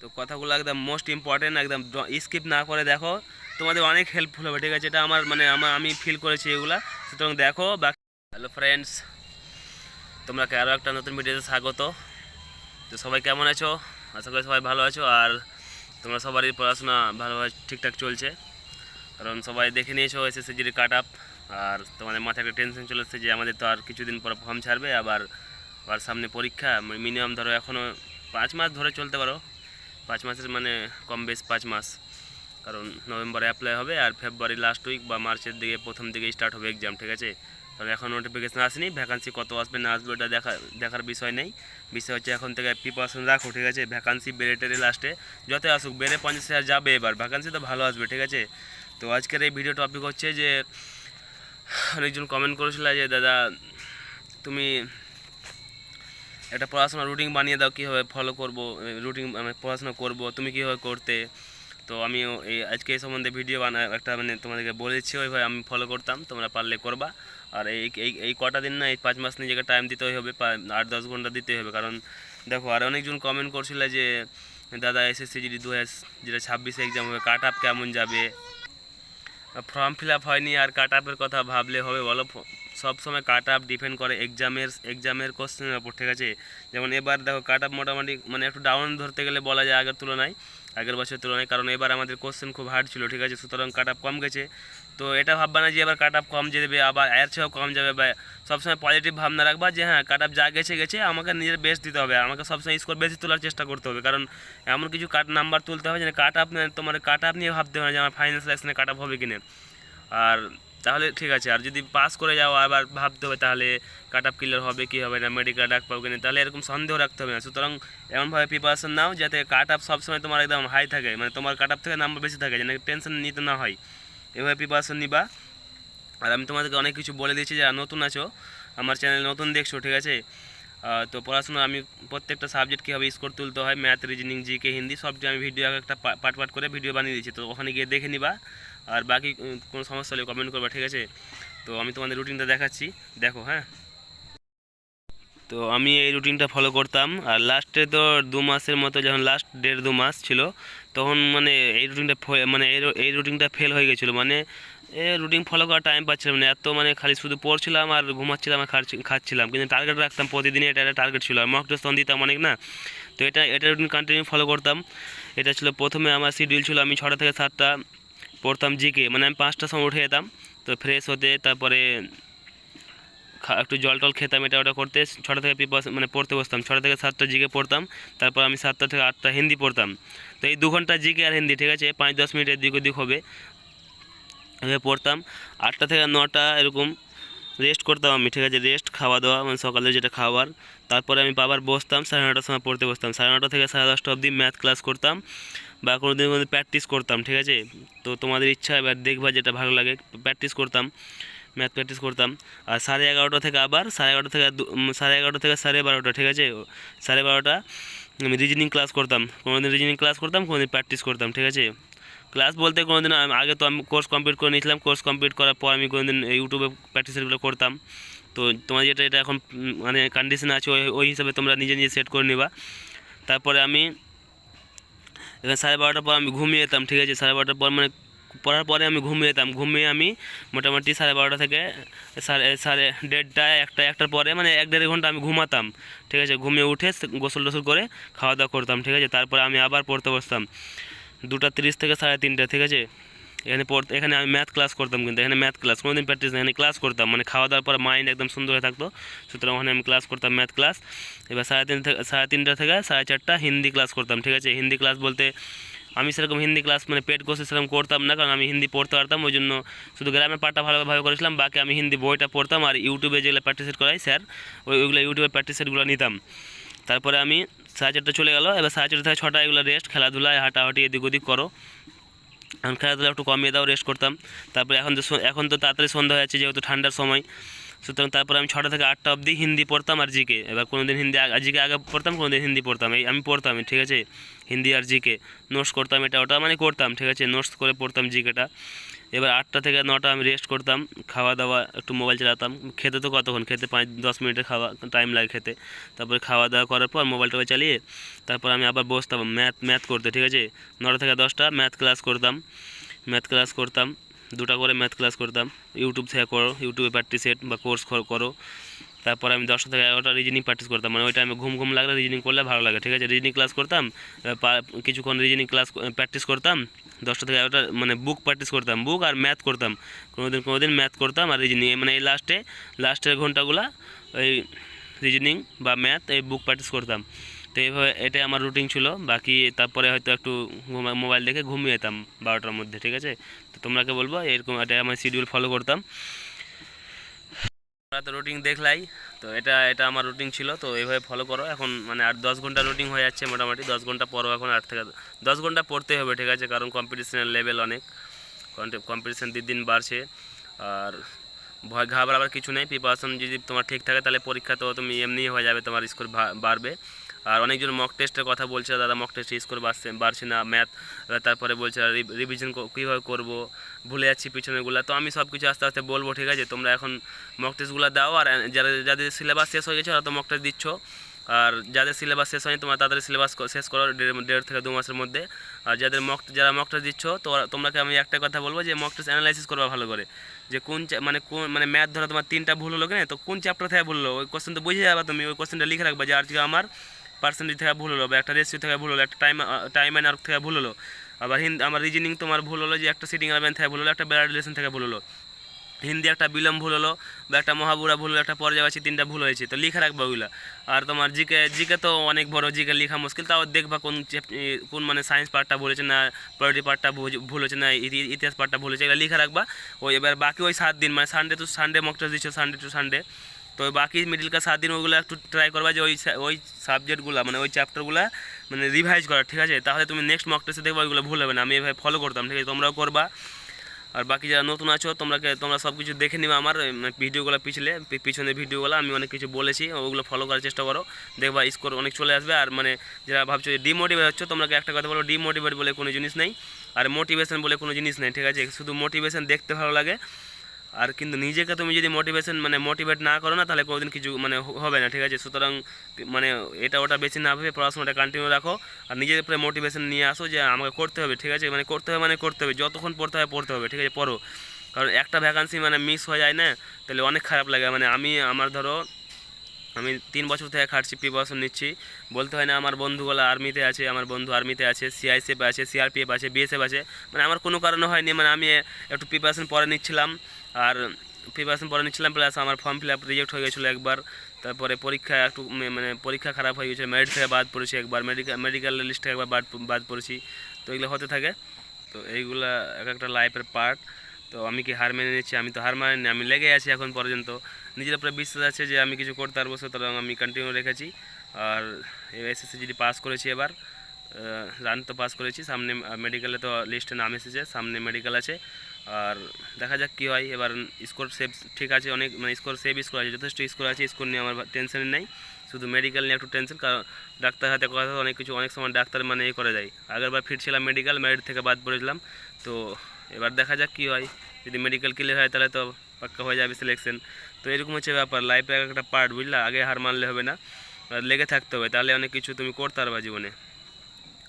তো কথাগুলো একদম মোস্ট ইম্পর্টেন্ট একদম স্কিপ না করে দেখো। তোমাদের অনেক হেল্পফুল হবে, ঠিক আছে? এটা আমার মানে আমার, আমি ফিল করেছি এগুলা। সুতরাং দেখো বা হ্যালো ফ্রেন্ডস তোমরা আরও একটা নতুন ভিডিওতে স্বাগত। তো সবাই কেমন আছো? আশা করি সবাই ভালো আছো, আর তোমরা সবারই পড়াশোনা ভালোভাবে ঠিকঠাক চলছে। কারণ সবাই দেখে নিয়েছো এসএসসিজির কাট আপ আর তোমাদের মাথায় একটা টেনশন চলে এসেছে যে আমাদের তো আর কিছুদিন পর ফর্ম ছাড়বে, আবার আবার সামনে পরীক্ষা মিনিমাম ধরো এখনও পাঁচ মাস ধরে চলতে পারো। পাঁচ মাসের মানে কম বেশ পাঁচ মাস। কারণ নভেম্বরে অ্যাপ্লাই হবে আর ফেব্রুয়ারি লাস্ট উইক বা মার্চের দিকে প্রথম দিকে স্টার্ট হবে এক্সাম ঠিক আছে? কারণ এখন নোটিফিকেশান আসেনি ভ্যাকান্সি কত আসবে না আসবে ওটা দেখা, দেখার বিষয় নেই। বিষয় হচ্ছে এখন থেকে প্রিপারেশন রাখো, ঠিক আছে? ভ্যাকান্সি বেড়ে টেরে লাস্টে যত আসুক, বেড়ে পঞ্চাশ হাজার যাবে এবার ভ্যাকান্সি তো ভালো আসবে, ঠিক আছে? তো আজকের এই ভিডিও টপিক হচ্ছে যে, অনেকজন কমেন্ট করেছিল যে, দাদা, তুমি একটা পড়াশোনা রুটিন বানিয়ে দাও, কীভাবে ফলো করব রুটিন মানে পড়াশোনা করব, তুমি কীভাবে করতে? তো আমি এই, আজকে এই সম্বন্ধে ভিডিও বানা একটা মানে তোমাদেরকে বলেছি, ওইভাবে আমি ফলো করতাম, তোমরা পারলে করবা। আর এই এই এই কটা দিন না, এই পাঁচ মাস নিজেকে টাইম দিতেই হবে আট দশ ঘণ্টা দিতেই হবে। কারণ দেখো, আর অনেকজন কমেন্ট করছিল যে, দাদা এসএসসি যদি দু হাজার, যেটা ছাব্বিশে এক্সাম হবে কাট আপ কেমন যাবে? ফর্ম ফিল আপ হয়নি, আর কাট আপের কথা ভাবলে হবে, বলো সব সময় কাট আপ ডিপেন্ড করে এক্সামের এক্সামের কোশ্চেনের ওপর ঠিক আছে? যেমন এবার দেখো কাট আপ মোটামুটি মানে একটু ডাউন ধরতে গেলে বলা যায় আগের তুলনায়, আগের বছরের তুলনায়, কারণ এবার আমাদের কোশ্চেন খুব হার্ড ছিল, ঠিক আছে? সুতরাং কাট আপ কম গেছে। তো এটা ভাববা না যে এবার কাট আপ কম যাবে আবার এর চেয়েও কম যাবে, বা সবসময় পজিটিভ ভাবনা রাখবা যে হ্যাঁ কাট আপ যা গেছে গেছে, আমাকে নিজের বেস্ট দিতে হবে। আমাকে সবসময় স্কোর বেশি তোলার চেষ্টা করতে হবে, কারণ এমন কিছু কাট নাম্বার তুলতে হবে যে কাট আপ তোমার কাট আপ নিয়ে ভাবতে হবে না যে, আমার ফাইনাল সিলেকশনে কাট আপ হবে কিনা। আর তাহলে ঠিক আছে, আর যদি পাস করে যাও, আবার ভাবতে হবে তাহলে কাট আপ ক্লিয়ার হবে কি হবে না মেডিকেল ডাক পাবো কিনা তাহলে এরকম সন্দেহ রাখতে হবে না। সুতরাং এমনভাবে প্রিপারেশন নাও যাতে কাট আপ সবসময় তোমার একদম হাই থাকে মানে তোমার কাট আপ থেকে নাম্বার বেশি থাকে, যেন টেনশন নিতে না হয়। এভাবে প্রিপারেশন নিবা। আর আমি তোমাদেরকে অনেক কিছু বলে দিয়েছি, যারা নতুন আছো, আমার চ্যানেল নতুন দেখছ, ঠিক আছে? তো পড়াশোনা আমি প্রত্যেকটা সাবজেক্ট কীভাবে স্কোর তুলতে হয় ম্যাথ রিজনিং জিকে হিন্দি সবটি আমি ভিডিও একটা পার্ট পার্ট করে ভিডিও বানিয়ে দিয়েছি, তো ওখানে গিয়ে দেখে নিবা। আর বাকি কোনো সমস্যা হলে কমেন্ট করবা, ঠিক আছে? তো আমি তোমাদের রুটিনটা দেখাচ্ছি। দেখো হ্যাঁ? তো আমি এই রুটিনটা ফলো করতাম। আর লাস্টে তো দু মাসের মতো যখন লাস্ট দেড় দু মাস ছিল, তখন মানে এই রুটিনটা মানে এই রুটিনটা ফেল হয়ে গেছিল। মানে এ রুটিন ফলো করার টাইম পাচ্ছিলাম না। এত মানে খালি শুধু পড়ছিলাম আর ঘুমাচ্ছিলাম আর খাচ্ছি- খাচ্ছিলাম। কিন্তু টার্গেট রাখতাম, প্রতিদিনই এটা একটা টার্গেট ছিল। আর মক টেস্ট দিতাম অনেক, না? তো এটা এটা রুটিন কন্টিনিউ ফলো করতাম। এটা ছিল প্রথমে আমার শিডিউল ছিল আমি ছটা থেকে সাতটা। পড়তাম জিকে মানে আমি পাঁচটার সময় উঠে যেতাম, তো ফ্রেশ হতে তারপরে একটু জল টল খেতাম, এটা ওটা করতে। ছটা থেকে প্রিপারেশন মানে পড়তে বসতাম। ছটা থেকে সাতটা জিকে পড়তাম, তারপর আমি সাতটা থেকে আটটা হিন্দি পড়তাম। তো এই দু ঘণ্টা জিকে আর হিন্দি, ঠিক আছে? পাঁচ দশ মিনিটের দিক ওদিক হবে। এভাবে পড়তাম। আটটা থেকে নটা এরকম রেস্ট করতাম আমি, ঠিক আছে? রেস্ট খাওয়া দাওয়া মানে সকালে যেটা খাবার তারপরে আমি বাবার বসতাম, সাড়ে নটার সময় পড়তে বসতাম। সাড়ে নটা থেকে সাড়ে দশটা অবধি ম্যাথ ক্লাস করতাম। বা কোনো দিন কোনো প্র্যাকটিস করতাম, ঠিক আছে? তো তোমাদের ইচ্ছা এবার দেখবা যেটা ভালো লাগে। প্র্যাকটিস করতাম ম্যাথ প্র্যাকটিস করতাম। আর সাড়ে এগারোটা থেকে আবার সাড়ে এগারোটা থেকে সাড়ে এগারোটা থেকে সাড়ে বারোটা, ঠিক আছে? সাড়ে বারোটা আমি রিজনিং ক্লাস করতাম। কোনো দিন রিজনিং ক্লাস করতাম কোনো দিন প্র্যাকটিস করতাম, ঠিক আছে? ক্লাস বলতে কোনো দিন আগে তো আমি কোর্স কমপ্লিট করে নিয়েছিলাম। কোর্স কমপ্লিট করার পর আমি কোনো দিন ইউটিউবে প্র্যাকটিসগুলো করতাম। তো তোমার যেটা, এটা এখন মানে কন্ডিশন আছে, ওই ওই হিসাবে তোমরা নিজে নিজে সেট করে নিবা। তারপরে আমি এখানে সাড়ে বারোটার পর আমি ঘুমিয়ে যেতাম, ঠিক আছে? সাড়ে বারোটার পর মানে পড়ার পরে আমি ঘুমিয়ে যেতাম। ঘুমিয়ে আমি মোটামুটি সাড়ে বারোটা থেকে সাড়ে সাড়ে দেড়টা একটা, একটার পরে মানে এক দেড় ঘণ্টা আমি ঘুমাতাম, ঠিক আছে? ঘুমিয়ে উঠে গোসল টোসল করে খাওয়া দাওয়া করতাম, ঠিক আছে? তারপরে আমি আবার পড়তে বসতাম। দুটা তিরিশ থেকে সাড়ে তিনটে, ঠিক আছে? এখানে পড়তে এখানে আমি ম্যাথ ক্লাস করতাম কিন্তু, এখানে ম্যাথ ক্লাস কোনোদিন প্র্যাকটিস এখানে ক্লাস করতাম মানে খাওয়া দাওয়ার পর মাইন্ড একদম সুন্দর হয়ে থাকতো। সুতরাং ওখানে আমি ক্লাস করতাম ম্যাথ ক্লাস এবার সাড়ে তিন থেকে সাড়ে তিনটা থেকে সাড়ে চারটা হিন্দি ক্লাস করতাম, ঠিক আছে? হিন্দি ক্লাস বলতে আমি সেরকম হিন্দি ক্লাস মানে পেট কোর্সে সেরকম করতাম না, কারণ আমি হিন্দি পড়তে পারতাম, ওই জন্য শুধু গ্রামের পাঠটা ভালোভাবে করেছিলাম, বাকি আমি হিন্দি বইটা পড়তাম আর ইউটিউবে যেগুলো প্র্যাকটিস করাই স্যার ওই, ওইগুলো ইউটিউবে প্র্যাকটিস সেটগুলো নিতাম। তারপরে আমি সাড়ে চারটা চলে গেলো, এবার সাড়ে চারটা থেকে ছটা এগুলো রেস্ট খেলাধুলায় হাঁটাহাঁটি এদিক ওদিক করো। এখন খেলাধুলা একটু কমিয়ে দাও রেস্ট করতাম। তারপরে এখন তো এখন তো তাড়াতাড়ি সন্ধ্যা হয়ে যাচ্ছে, যেহেতু ঠান্ডার সময়। সুতরাং তারপরে আমি ছটা থেকে আটটা অবধি হিন্দি পড়তাম আর জিকে। এবার কোনো দিন হিন্দি জিকে আগে পড়তাম কোনো দিন হিন্দি পড়তাম। এই আমি পড়তাম, ঠিক আছে? হিন্দি আর জিকে। নোটস করতাম এটা ওটা মানে করতাম, ঠিক আছে? নোটস করে পড়তাম জিকেটা। এবার আটটা থেকে নটা আমি রেস্ট করতাম, খাওয়া দাওয়া, একটু মোবাইল চালাতাম। খেতে তো কতক্ষণ? খেতে পাঁচ, দশ মিনিটের খাওয়া টাইম লাগে খেতে। তারপরে খাওয়া দাওয়া করার পর মোবাইল টোবাইল চালিয়ে, তারপর আমি আবার বসতাম ম্যাথ ম্যাথ করতে, ঠিক আছে? নটা থেকে দশটা ম্যাথ ক্লাস করতাম ম্যাথ ক্লাস করতাম, দুটা করে ম্যাথ ক্লাস করতাম। ইউটিউব থেকে করো ইউটিউবে প্র্যাকটিস সেট বা কোর্স করো। তারপর আমি দশটা থেকে এগারোটা রিজনিং প্র্যাকটিস করতাম। মানে ওই টাইমে ঘুম ঘুম লাগলে রিজনিং করলে ভালো লাগে, ঠিক আছে? রিজনিং ক্লাস করতাম কিছুক্ষণ রিজনিং ক্লাস প্র্যাকটিস করতাম দশটা থেকে এগারোটা মানে বুক প্র্যাকটিস করতাম বুক আর ম্যাথ করতাম। কোনোদিন কোনোদিন ম্যাথ করতাম আর রিজনিং মানে এই লাস্টে লাস্টের ঘন্টাগুলো ওই রিজনিং বা ম্যাথ এই বুক প্র্যাকটিস করতাম। তো এইভাবে এটাই আমার রুটিন ছিল। বাকি তারপরে হয়তো একটু মোবাইল দেখে ঘুমিয়ে যেতাম বারোটার মধ্যে, ঠিক আছে? তো তোমরাকে বলব, এরকম এটা আমার শিডিউল ফলো করতাম। তোমরা তো রুটিন দেখলাই, তো এটা এটা আমার রুটিন ছিল, তো এইভাবে ফলো করো। এখন মানে আর দশ ঘণ্টা রুটিন হয়ে যাচ্ছে মোটামুটি, দশ ঘণ্টা পরও এখন আট থেকে দশ ঘণ্টা পড়তে হবে, ঠিক আছে? কারণ কম্পিটিশনের লেভেল অনেক। কম্পিটিশান দিন দিন বাড়ছে। আর ভয়, ঘাবড়াবার কিছু নেই। প্রিপারেশন যদি তোমার ঠিক থাকে, তাহলে পরীক্ষা তো তুমি এমনিই হয়ে যাবে, তোমার স্কোর বাড়বে। আর অনেকজন মক টেস্টের কথা বলছে, দাদা মক টেস্টে স্কোর বাড়ছে বাড়ছে না ম্যাথ তারপরে বলছে রিভিশন কীভাবে করব? ভুলে যাচ্ছি পিছনেগুলো তো আমি সব কিছু আস্তে আস্তে বলব, ঠিক আছে? তোমরা এখন মক টেস্টগুলো দাও, আর যারা যাদের সিলেবাস শেষ হয়ে গেছে, ওরা তো মক টেস্ট দিচ্ছ। আর যাদের সিলেবাস শেষ হয়নি, তোমরা তাদের সিলেবাস শেষ করো, দেড় থেকে দু মাসের মধ্যে। আর যাদের মক যারা মক টেস্ট দিচ্ছ, তো তোমরাকে আমি একটা কথা বলব যে মক টেস্ট অ্যানালাইসিস করবা ভালো করে। যে কোন মানে কোন মানে ম্যাথ ধরো তোমার তিনটা ভুল হলো কিনা, তো কোন চ্যাপ্টার থেকে ভুল হলো? ওই কোশ্চেন তো বুঝে যাবে তুমি, ওই কোশ্চেনটা লিখে রাখবা যে, আজকে আমার পার্সেন্টেজ থেকে ভুল হলো বা একটা রেসিও থেকে ভুল হলো, একটা টাইম টাইম অ্যান্ড আর্ক থেকে ভুল হলো, আবার হিন্দি আমার রিজনিং তোমার ভুল হলো যে একটা সিটিং অ্যালামেন্ট থেকে ভুল হলো, একটা ব্যাড রিলেশন থেকে ভুল হলো। হিন্দি একটা বিলম ভুল হলো বা একটা মহাবুরা ভুল হলো, একটা পর্যায়বাসী তিনটা ভুল হয়েছে, তো লিখে রাখবা ওগুলো আর তোমার জিকে জিকে তো অনেক বড়, জিকে লেখা মুশকিল, তাও দেখবা কোন কোন মানে সায়েন্স পার্টটা হয়েছে না পলিটি পার্টটা ভুল হয়েছে না ইতিহাস পার্টটা ভুল হয়েছে, এগুলো লিখে রাখবা। ওই এবার বাকি ওই সাত দিন মানে সানডে তো সানডে মকটা দিচ্ছ সানডে টু সানডে তো বাকি মিডিল ক্লাস সাত দিন ওগুলো একটু ট্রাই করবা যে ওই ওই সাবজেক্টগুলো মানে ওই চ্যাপ্টারগুলো মানে রিভাইজ করা, ঠিক আছে? তাহলে তুমি নেক্সট মক টেস্টে দেখবা ওইগুলো ভুল হবে না। আমি এভাবে ফলো করতাম, ঠিক আছে? তোমরাও করবা। আর বাকি যারা নতুন আছো, তোমরাকে, তোমরা সব কিছু দেখে নিবা আমার মানে ভিডিওগুলো পিছলে, পি- পিছনের ভিডিওগুলো আমি অনেক কিছু বলেছি, ওগুলো ফলো করার চেষ্টা করো। দেখবা স্কোর অনেক চলে আসবে। আর মানে যারা ভাবছ ডিমোটিভেট হচ্ছে তোমাকে একটা কথা বলো ডিমোটিভেট বলে কোনো জিনিস নেই। আর মোটিভেশন বলে কোনো জিনিস নেই, ঠিক আছে? শুধু মোটিভেশন দেখতে ভালো লাগে। আর কিন্তু নিজেকে তুমি যদি মোটিভেশন মানে মোটিভেট না করো না, তাহলে কোনোদিন কিছু মানে হবে না, ঠিক আছে? সুতরাং মানে এটা ওটা বেশি না ভেবে পড়াশোনাটা কন্টিনিউ রাখো। আর নিজের উপরে মোটিভেশন নিয়ে আসো যে আমাকে করতে হবে, ঠিক আছে? মানে করতে হবে মানে করতে হবে, যতক্ষণ পড়তে হবে পড়তে হবে, ঠিক আছে? পড়ো। কারণ একটা ভ্যাকান্সি মানে মিস হয়ে যায় না, তাহলে অনেক খারাপ লাগে। মানে আমি, আমার ধরো আমি তিন বছর থেকে খাটছি প্রিপারেশন নিচ্ছি। বলতে হয় না আমার বন্ধুগুলো আর্মিতে আছে, আমার বন্ধু আর্মিতে আছে সিআইসিএফ আছে সিআরপিএফ আছে বিএসএফ আছে। মানে আমার কোনো কারণে হয়নি মানে আমি একটু প্রিপারেশন পরে নিচ্ছিলাম। আর প্রিপারেশন পরে নিচ্ছিলাম প্লাস আমার ফর্ম ফিল আপ রিজেক্ট হয়ে গেছিল একবার। তারপরে পরীক্ষা একটু মানে পরীক্ষা খারাপ হয়ে গেছিল মেরিট থেকে বাদ পড়েছি একবার মেডিকেল মেডিকেল লিস্ট থেকে একবার বাদ বাদ পড়েছি। তো এগুলো হতে থাকে। তো এইগুলা এক একটা লাইফের পার্ট তো আমি কি হার মেনে নিচ্ছি? আমি তো হার মানিনি, আমি লেগে আছি এখন পর্যন্ত। নিজের উপরে বিশ্বাস আছে যে আমি কিছু করতে পারব, সুতরাং আমি কন্টিনিউ রেখেছি। আর এসএসসি যদি পাস করেছি এবার। রান তো পাস করেছি, সামনে মেডিকেলে তো লিস্টে নাম এসেছে, সামনে মেডিকেল আছে। আর দেখা যাক কী হয়, এবার স্কোর সেভ ঠিক আছে, অনেক মানে স্কোর সেভ স্কোর আছে, যথেষ্ট স্কোর আছে স্কোর নিয়ে আমার টেনশন নেই। শুধু মেডিকেল নিয়ে একটু টেনশন কারণ ডাক্তার হাতে কথা অনেক কিছু, অনেক সময় ডাক্তার মানে এই করে দেয়। আগেরবার ফিট ছিলাম মেডিকেল মেরিট থেকে বাদ পড়েছিলাম তো এবার দেখা যাক কী হয়, যদি মেডিকেল ক্লিয়ার হয় তাহলে তো পাক্কা হয়ে যাবে সিলেকশন তো এরকম হচ্ছে ব্যাপার। লাইফের একটা পার্ট বুঝলা? আগে হার মানলে হবে না। লেগে থাকতে হবে। তাহলে অনেক কিছু তুমি করতে পারবা জীবনে।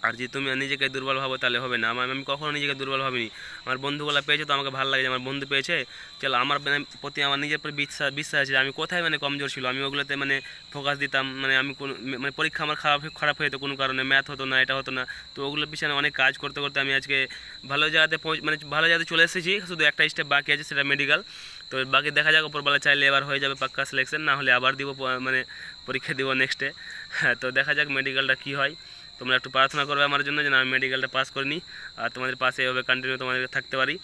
আর যদি তুমি নিজেকে দুর্বল ভাবো, তাহলে হবে না। আমার আমি কখনো নিজেকে দুর্বল ভাবিনি। আমার বন্ধুগুলো পেয়েছে তো আমাকে ভালো লাগে যে আমার বন্ধু পেয়েছে। চলো, আমার মানে প্রতি আমার নিজের প্রতি বিশ্বাস বিশ্বাস আছে যে আমি কোথায় মানে কমজোর ছিল। আমি ওগুলোতে মানে ফোকাস দিতাম। মানে আমি কোনো মানে পরীক্ষা আমার খারাপ খারাপ হয়ে যেত কোনো কারণে। ম্যাথ হতো না, এটা হতো না। তো ওগুলোর পিছনে অনেক কাজ করতে করতে আমি আজকে ভালো জায়গাতে মানে ভালো জায়গাতে চলে এসেছি। শুধু একটা স্টেপ বাকি আছে, সেটা মেডিকেল তো বাকি দেখা যাক ওপরবেলা চাইলে এবার হয়ে যাবে পাক্কা সিলেকশন না হলে আবার দিব মানে পরীক্ষা দিব নেক্সটে হ্যাঁ তো দেখা যাক মেডিকেলটা কি হয়। তোমরা একটু প্রার্থনা করবে আমার জন্য যেন আমি মেডিকেলটা পাস করে নিই আর তোমাদের পাশে এভাবে কন্টিনিউ তোমাদের থাকতে পারি।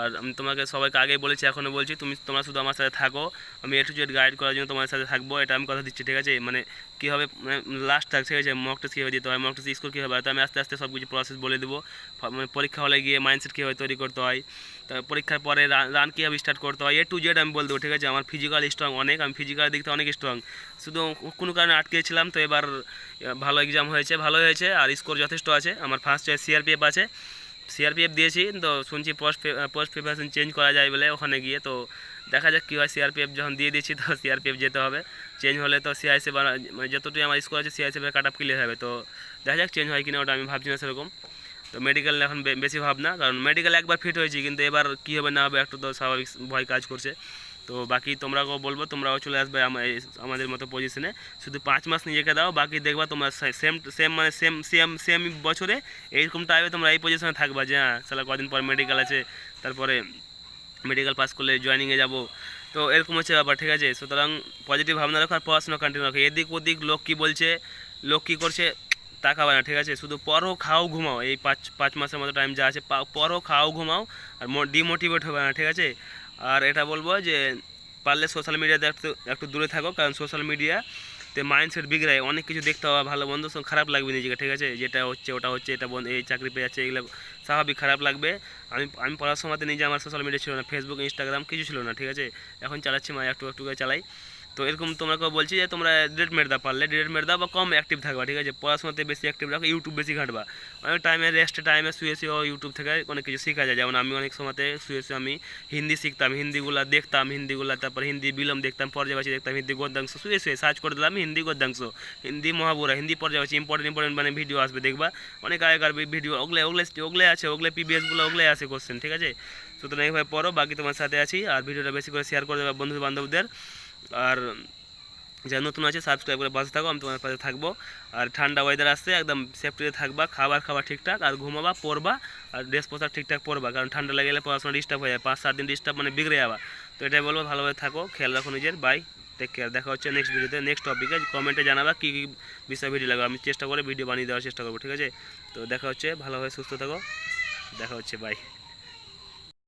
আর আমি তোমাকে সবাইকে আগেই বলেছি, এখনও বলছি, তুমি, তোমরা শুধু আমার সাথে থাকো। আমি এ টু জেড গাইড করার জন্য তোমার সাথে থাকব, এটা আমি কথা দিচ্ছি, ঠিক আছে? মানে কীভাবে মানে লাস্ট থাক ঠিক আছে? মক টেস্ট কীভাবে দিতে হয় মক টেস্ট স্কোর কীভাবে তো আমি আস্তে আস্তে সব কিছু প্রসেস বলে দেবো। মানে পরীক্ষা হলে গিয়ে মাইন্ডসেট কীভাবে তৈরি করতে হয় তারপর পরীক্ষার পরে রান কীভাবে স্টার্ট করতে হয় এ টু জেড আমি বলে দেবো, ঠিক আছে? আমার ফিজিক্যাল স্ট্রং অনেক, আমি ফিজিক্যাল দিক থেকে অনেক স্ট্রং শুধু কোনো কারণে আটকেছিলাম, তো এবার ভালো এক্সাম হয়েছে ভালো হয়েছে, আর স্কোর যথেষ্ট আছে, আমার ফার্স্ট চয়েস সিআরপিএফ আছে। সিআরপিএফ দিয়েছি, তো শুনছি পোস্ট পোস্ট প্রিপারেশন চেঞ্জ করা যায় বলে ওখানে গিয়ে, তো দেখা যাক কী হয় সিআরপিএফ যখন দিয়ে দিয়েছি তো সিআরপিএফ যেতে হবে। চেঞ্জ হলে তো সিআইসি মানে যতটুকু আমার স্কোর আছে সিআইসি কাট আপ ক্লিয়ার হবে। তো দেখা যাক চেঞ্জ হয় কিনা, ওটা আমি ভাবছি না সেরকম। তো মেডিকেল এখন বেশি ভাবনা, কারণ মেডিকেল একবার ফিট হয়েছি, কিন্তু এবার কী হবে না হবে একটু তো স্বাভাবিক ভয় কাজ করছে। তো বাকি তোমরাও বলব, তোমরাও চলে আসবে আমাদের মতো পজিশনে শুধু পাঁচ মাস নিজেকে দাও, বাকি দেখবা তোমরা সেম সেম মানে সেম সেম সেম বছরে এইরকম টাইমে তোমরা এই পজিশনে থাকবা যে হ্যাঁ সালা কদিন পর মেডিকেল আছে, তারপরে মেডিকেল পাস করলে জয়েনিংয়ে যাব। তো এরকম হচ্ছে ব্যাপার, ঠিক আছে? সুতরাং পজিটিভ ভাবনা রাখো আর পড়াশোনা কন্টিনিউ রাখো। এদিক ওদিক লোক কী বলছে লোক কী করছে, তাকাবে না, ঠিক আছে? শুধু পরও খাও, ঘুমাও। এই পাঁচ পাঁচ মাসের মতো টাইম যা আছে, পা- পড়ো, খাও, ঘুমাও আর ডিমোটিভেট হবে না, ঠিক আছে? আর এটা বলব যে পারলে সোশ্যাল মিডিয়াতে একটু একটু দূরে থাকো, কারণ সোশ্যাল মিডিয়াতে মাইন্ডসেট বিগড়ায়, অনেক কিছু দেখতে হবে ভালো বন্ধু সব খারাপ লাগবে নিজেকে, ঠিক আছে? যেটা হচ্ছে, ওটা হচ্ছে, এটা বন্ধ, এই চাকরি পেয়ে যাচ্ছে, এগুলো স্বাভাবিক খারাপ লাগবে। আমি আমি পড়ার সময়তে নিজে আমার সোশ্যাল মিডিয়া ছিল না ফেসবুক ইনস্টাগ্রাম কিছু ছিল না, ঠিক আছে? এখন চালাচ্ছি, মা, একটু একটু করে চালাই। তো এরকম তোমাকে বলছি যে তোমরা ডিলেট মেরে দাও পারলে। ডিলেট মেরে দাও বা কম অ্যাক্টিভ থাকবা, ঠিক আছে? পড়াশোনাতে বেশি অ্যাক্টিভ রাখো ইউটিউব বেশি ঘাঁটবা। অনেক টাইমে রেস্ট টাইমে শুয়ে শুয়েও ইউটিউব থেকে অনেক কিছু শেখা যায়। যেমন আমি অনেক সময়তে শুয়ে শুয়ে আমি হিন্দি শিখতাম, হিন্দিগুলো দেখতাম, হিন্দিগুলো, তারপর হিন্দি বিলম দেখতাম পর্যাবাসী দেখতাম, হিন্দি গদ্যাংশ। শুয়ে শুয়ে সার্চ করে দিলাম, হিন্দি গদ্যাংশ। হিন্দি মহাবুরা হিন্দি পর্যাবাসী ইম্পর্টেন্ট ইম্পর্টেন্ট মানে ভিডিও আসবে, দেখবা? অনেক আগেকার ভিডিও ওগুলো ওগুলো ওগুলো আছে, ওগুলো পিবিএসগুলো ওগুলো আছে কোশ্চেন ঠিক আছে? সুতরাং এইভাবে পড়ো, বাকি তোমার সাথে আছি, আর ভিডিওটা বেশি করে শেয়ার করে দেবে বন্ধু বান্ধবদের আর যারা নতুন আছে সাবস্ক্রাইব করে পাশে থাকো, আমি তোমার পাশে থাকব। আর ঠান্ডা ওয়েদার আসছে, একদম সেফটিতে থাকবা, খাবার খাবার ঠিকঠাক, আর ঘুমাবা, পড়বা, আর ড্রেস পোশাক ঠিকঠাক পরবা, কারণ ঠান্ডা লেগে গেলে পড়াশোনা ডিস্টার্ব হয়ে যায়, পাঁচ সাত দিন ডিস্টার্ব মানে বিগড়ে যাবা। তো এটাই বলব, ভালোভাবে থাকো, খেয়াল রাখো নিজের বাই টেক কেয়ার দেখা হচ্ছে নেক্সট ভিডিওতে নেক্সট টপিকে কমেন্টে জানাবা কী কী বিষয় ভিডিও লাগবে আমি চেষ্টা করে ভিডিও বানিয়ে দেওয়ার চেষ্টা করব, ঠিক আছে? তো দেখা হচ্ছে, ভালোভাবে সুস্থ থাকো, দেখা হচ্ছে বাই